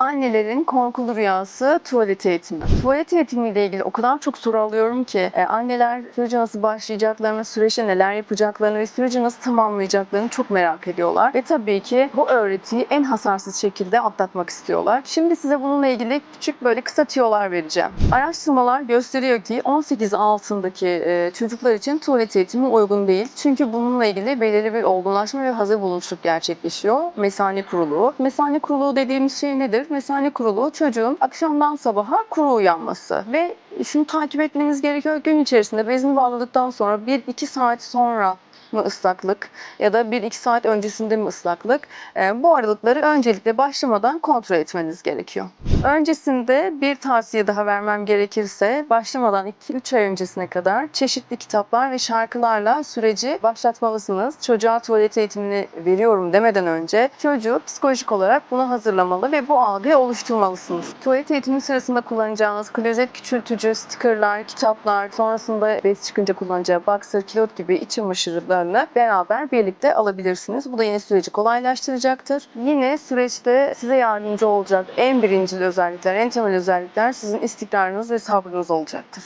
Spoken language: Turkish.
Annelerin korkulu rüyası tuvalet eğitimi. Tuvalet eğitimiyle ilgili o kadar çok soru alıyorum ki e, anneler sürece nasıl başlayacaklarını, süreçte neler yapacaklarını ve süreci nasıl tamamlayacaklarını çok merak ediyorlar. Ve tabii ki bu öğretiyi en hasarsız şekilde atlatmak istiyorlar. Şimdi size bununla ilgili küçük böyle kısa tiyolar vereceğim. Araştırmalar gösteriyor ki 18 altındaki e, çocuklar için tuvalet eğitimi uygun değil. Çünkü bununla ilgili belirli bir olgunlaşma ve hazır bulunuşluk gerçekleşiyor. Mesane kuruluğu. Mesane kuruluğu dediğimiz şey nedir? Mesane kuruluğu çocuğun akşamdan sabaha kuru uyanması ve şunu takip etmeniz gerekiyor. Gün içerisinde bezini bağladıktan sonra 1-2 saat sonra mı ıslaklık ya da 1-2 saat öncesinde mi ıslaklık? Ee, bu aralıkları öncelikle başlamadan kontrol etmeniz gerekiyor. Öncesinde bir tavsiye daha vermem gerekirse başlamadan 2-3 ay öncesine kadar çeşitli kitaplar ve şarkılarla süreci başlatmalısınız. Çocuğa tuvalet eğitimini veriyorum demeden önce çocuğu psikolojik olarak buna hazırlamalı ve bu algıyı oluşturmalısınız. Tuvalet eğitimi sırasında kullanacağınız klozet küçültücü, stickerlar, kitaplar, sonrasında bez çıkınca kullanacağı boxer, kilot gibi iç çamaşırlarını beraber birlikte alabilirsiniz. Bu da yine süreci kolaylaştıracaktır. Yine süreçte size yardımcı olacak en birincil özellikler, en temel özellikler sizin istikrarınız ve sabrınız olacaktır.